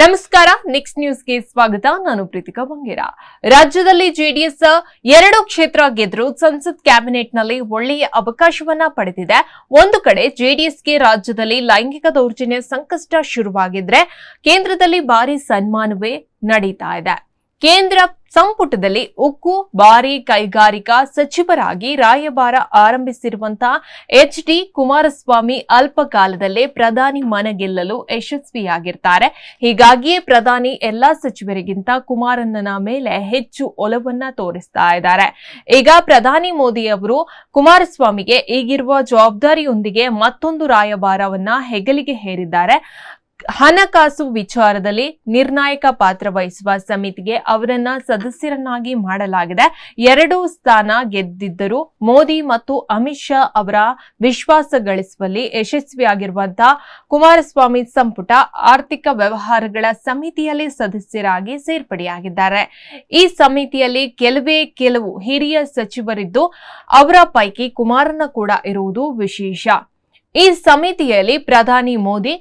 ನಮಸ್ಕಾರ ನೆಕ್ಸ್ಟ್ ನ್ಯೂಸ್ಗೆ ಸ್ವಾಗತ. ನಾನು ಪ್ರೀತಿಕಾ ಬಂಗೇರ. ರಾಜ್ಯದಲ್ಲಿ ಜೆಡಿಎಸ್ ಎರಡು ಕ್ಷೇತ್ರ ಗೆದ್ರು ಸಂಸತ್ ಕ್ಯಾಬಿನೆಟ್ನಲ್ಲಿ ಒಳ್ಳೆಯ ಅವಕಾಶವನ್ನ ಪಡೆದಿದೆ. ಒಂದು ಕಡೆ ಜೆಡಿಎಸ್ಗೆ ರಾಜ್ಯದಲ್ಲಿ ಲೈಂಗಿಕ ದೌರ್ಜನ್ಯ ಸಂಕಷ್ಟ ಶುರುವಾಗಿದ್ರೆ ಕೇಂದ್ರದಲ್ಲಿ ಭಾರಿ ಸನ್ಮಾನವೇ ನಡೀತಾ ಇದೆ. ಕೇಂದ್ರ ಸಂಪುಟದಲ್ಲಿ ಉಕ್ಕು ಬಾರಿ ಕೈಗಾರಿಕಾ ಸಚಿವರಾಗಿ ರಾಯಭಾರ ಆರಂಭಿಸಿರುವಂತಹ ಎಚ್ ಡಿ ಕುಮಾರಸ್ವಾಮಿ ಅಲ್ಪಕಾಲದಲ್ಲೇ ಪ್ರಧಾನಿ ಮನಗೆಲ್ಲಲು ಯಶಸ್ವಿಯಾಗಿರ್ತಾರೆ. ಹೀಗಾಗಿಯೇ ಪ್ರಧಾನಿ ಎಲ್ಲಾ ಸಚಿವರಿಗಿಂತ ಕುಮಾರಣ್ಣನ ಮೇಲೆ ಹೆಚ್ಚು ಒಲವನ್ನ ತೋರಿಸ್ತಾ ಇದ್ದಾರೆ. ಈಗ ಪ್ರಧಾನಿ ಮೋದಿ ಅವರು ಕುಮಾರಸ್ವಾಮಿಗೆ ಈಗಿರುವ ಜವಾಬ್ದಾರಿಯೊಂದಿಗೆ ಮತ್ತೊಂದು ರಾಯಭಾರವನ್ನ ಹೆಗಲಿಗೆ ಹೇರಿದ್ದಾರೆ. ಹಣಕಾಸು ವಿಚಾರದಲ್ಲಿ ನಿರ್ಣಾಯಕ ಪಾತ್ರ ವಹಿಸುವ ಸಮಿತಿಗೆ ಅವರನ್ನ ಸದಸ್ಯರನ್ನಾಗಿ ಮಾಡಲಾಗಿದೆ. ಎರಡು ಸ್ಥಾನ ಗೆದ್ದಿದ್ದರು ಮೋದಿ ಮತ್ತು ಅಮಿತ್ ಶಾ ಅವರ ವಿಶ್ವಾಸ ಗಳಿಸುವಲ್ಲಿ ಯಶಸ್ವಿಯಾಗಿರುವಂತಹ ಕುಮಾರಸ್ವಾಮಿ ಸಂಪುಟ ಆರ್ಥಿಕ ವ್ಯವಹಾರಗಳ ಸಮಿತಿಯಲ್ಲಿ ಸದಸ್ಯರಾಗಿ ಸೇರ್ಪಡೆಯಾಗಿದ್ದಾರೆ. ಈ ಸಮಿತಿಯಲ್ಲಿ ಕೆಲವೇ ಕೆಲವು ಹಿರಿಯ ಸಚಿವರಿದ್ದು ಅವರ ಪೈಕಿ ಕುಮಾರನ ಕೂಡ ಇರುವುದು ವಿಶೇಷ. ಈ ಸಮಿತಿಯಲ್ಲಿ ಪ್ರಧಾನಿ ಮೋದಿ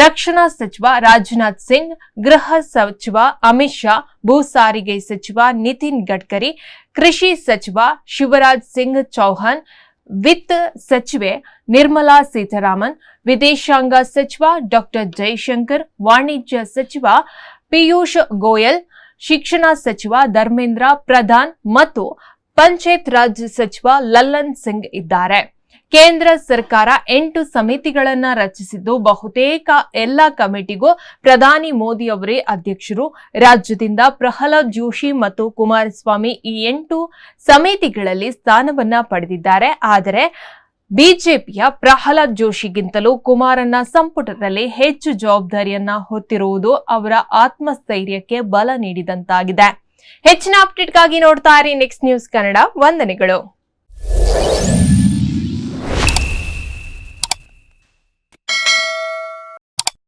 ರಕ್ಷಣಾ ಸಚಿವ ರಾಜನಾಥ್ ಸಿಂಗ್, ಗೃಹ ಸಚಿವ ಅಮಿತ್ ಶಾ, ಭೂ ಸಾರಿಗೆ ಸಚಿವ ನಿತಿನ್ ಗಡ್ಕರಿ, ಕೃಷಿ ಸಚಿವ ಶಿವರಾಜ್ ಸಿಂಗ್ ಚೌಹಾನ್ ವಿತ್ತ ಸಚಿವೆ ನಿರ್ಮಲಾ ಸೀತಾರಾಮನ್, ವಿದೇಶಾಂಗ ಸಚಿವ ಡಾಕ್ಟರ್ ಜೈಶಂಕರ್, ವಾಣಿಜ್ಯ ಸಚಿವ ಪಿಯೂಷ್ ಗೋಯಲ್, ಶಿಕ್ಷಣ ಸಚಿವ ಧರ್ಮೇಂದ್ರ ಪ್ರಧಾನ್ ಮತ್ತು ಪಂಚಾಯತ್ ರಾಜ್ ಸಚಿವ ಲಲ್ಲನ್ ಸಿಂಗ್ ಇದ್ದಾರೆ. ಕೇಂದ್ರ ಸರ್ಕಾರ ಎಂಟು ಸಮಿತಿಗಳನ್ನ ರಚಿಸಿದ್ದು, ಬಹುತೇಕ ಎಲ್ಲ ಕಮಿಟಿಗೂ ಪ್ರಧಾನಿ ಮೋದಿ ಅವರೇ ಅಧ್ಯಕ್ಷರು. ರಾಜ್ಯದಿಂದ ಪ್ರಹ್ಲಾದ್ ಜೋಶಿ ಮತ್ತು ಕುಮಾರಸ್ವಾಮಿ ಈ ಎಂಟು ಸಮಿತಿಗಳಲ್ಲಿ ಸ್ಥಾನವನ್ನ ಪಡೆದಿದ್ದಾರೆ. ಆದರೆ ಬಿಜೆಪಿಯ ಪ್ರಹ್ಲಾದ್ ಜೋಶಿಗಿಂತಲೂ ಕುಮಾರಣ್ಣ ಸಂಪುಟದಲ್ಲಿ ಹೆಚ್ಚು ಜವಾಬ್ದಾರಿಯನ್ನ ಹೊತ್ತಿರುವುದು ಅವರ ಆತ್ಮಸ್ಥೈರ್ಯಕ್ಕೆ ಬಲ ನೀಡಿದಂತಾಗಿದೆ. ಹೆಚ್ಚಿನ ಅಪ್ಡೇಟ್ಗಾಗಿ ನೋಡ್ತಾ ಇರಿ ನೆಕ್ಸ್ಟ್ ನ್ಯೂಸ್ ಕನ್ನಡ ವಂದನೆಗಳು.